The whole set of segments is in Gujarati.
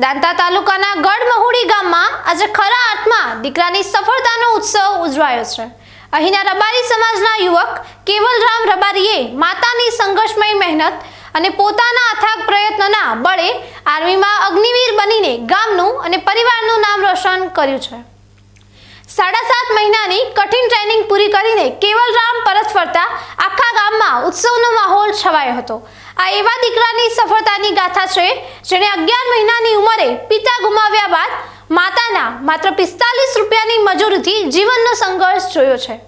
દાંતા તાલુકાના ગઢમહુડી ગામમાં આજે ખરા અર્થમાં દીકરાની સફળતાનો ઉત્સવ ઉજવાયો છે. અહીંના રબારી સમાજના યુવક કેવલરામ રબારીએ માતાની સંઘર્ષમય મહેનત અને પોતાના અથાગ પ્રયત્નના બળે આર્મીમાં અગ્નિવીર બનીને ગામનું અને પરિવારનું નામ રોશન કર્યું છે. સાડા સાત મહિનાની કઠિન ટ્રેનિંગ પૂરી કરીને કેવલરામ પરત ફરતા આખા ગામમાં ઉત્સવનો માહોલ છવાયો હતો. આ એવા દીકરાની સફળતાની ગાથા છે, જેણે અગિયાર મહિનાની ઉંમરે પિતા ગુમાવ્યા બાદ માતાના માત્ર પિસ્તાલીસ રૂપિયાની મજૂરીથી જીવનનો સંઘર્ષ જોયો છે.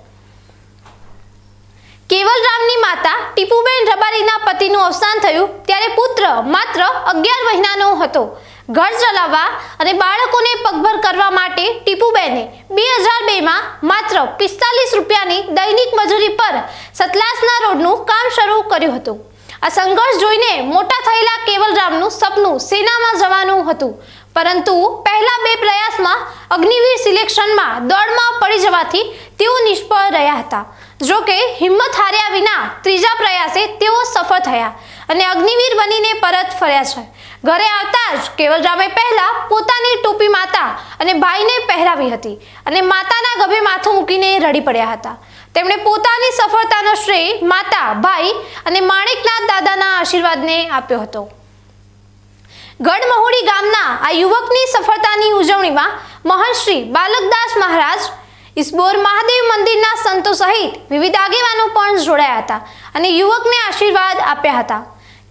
કેવલરામની માતા ટીપુબેન રબારીના પતિનું અવસાન થયું ત્યારે પુત્ર માત્ર અગિયાર મહિનાનો હતો. ઘર ચલાવવા અને બાળકોને પગભર કરવા માટે ટીપુબેને બે હજાર બેમાં માત્ર પિસ્તાલીસ રૂપિયાની દૈનિક મજૂરી પર સતલાસના રોડનું કામ શરૂ કર્યું હતું. આ સંઘર્ષ જોઈને મોટા થયેલા કેવલરામનું સપનું સેનામાં જવાનું હતું. પરંતુ પહેલા બે પ્રયાસમાં અગ્નિવીર સિલેક્શનમાં દોડમાં પડી જવાથી તેઓ નિષ્ફળ રહ્યા હતા. જો કે હિંમત હાર્યા વિના ત્રીજા પ્રયાસે તેઓ સફળ થયા અને અગ્નિવીર બનીને પરત ફર્યા છે. ઘરે આવતા જ કેવલરામે પહેલા પોતાની ટોપી માતા અને ભાઈને પહેરાવી હતી અને માતાના ગભે માથું મૂકીને રડી પડ્યા હતા. તેમણે પોતાની સફળતાનો શ્રેય માતા, ભાઈ અને માણેકનાથ દાદાના આશીર્વાદને આપ્યો હતો. ગઢમહુડી ગામના આ યુવકની સફળતાની ઉજવણીમાં મહર્ષિ બાલકદાસ મહારાજ ઇસ્બોર મહાદેવ મંદિરના સંતો સહિત વિવિધ આગેવાનો પણ જોડાયા હતા અને યુવકને આશીર્વાદ આપ્યા હતા.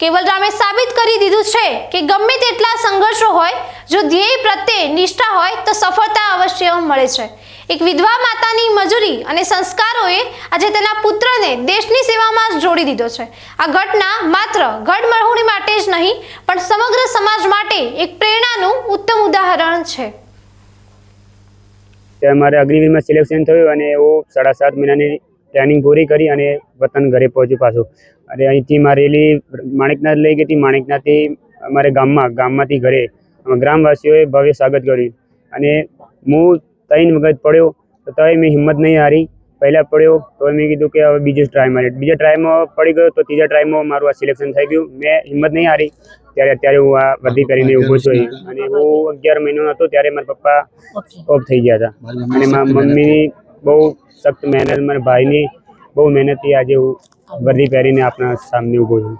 કેવલરામે સાબિત કરી દીધું છે કે ગમે તેટલા સંઘર્ષો હોય, જો ધ્યેય પ્રત્યે નિષ્ઠા હોય, તો સફળતા અવશ્ય મળે છે. એક વિધવા માતાની મજૂરી અને સંસ્કારોએ આજે તેના પુત્રને દેશની સેવામાં જોડી દીધો છે. આ ઘટના માત્ર ગઢમરહુડી માટે જ નહીં, પણ સમગ્ર સમાજ માટે એક પ્રેરણાનું ઉત્તમ ઉદાહરણ છે. અમારે મારે અગ્નિવીરમાં સિલેક્શન થયું અને એવું સાડા સાત મહિનાની ટ્રેનિંગ પૂરી કરી અને વતન ઘરે પહોંચ્યું પાછું. અને અહીંથી મારી રેલી માણેકનાથ લઈ ગઈ હતી. માણેકનાથથી અમારે ગામમાં ગામમાંથી ઘરે ગ્રામવાસીઓએ ભવ્ય સ્વાગત કર્યું. અને હું ત્રણ વખત પડ્યો તો તોય મેં હિંમત નહીં હારી. પહેલાં પડ્યો તો મેં કીધું કે હવે બીજી ટ્રાય મારે. બીજા ટ્રાયમાં પડી ગયો તો ત્રીજા ટ્રાયમાં મારું આ સિલેક્શન થઈ ગયું. મેં હિંમત નહીં હારી. ત્યારે અત્યારે હું આ વર્દી પહેરીને ઊભો છું અને હું અગિયાર મહિનો હતો ત્યારે મારા પપ્પા ઓફ થઈ ગયા હતા. અને મારા મમ્મીની બહુ સખ્ત મહેનત, મારા ભાઈની બહુ મહેનતથી આજે હું વર્દી પહેરીને આપણા સામે ઊભો છું.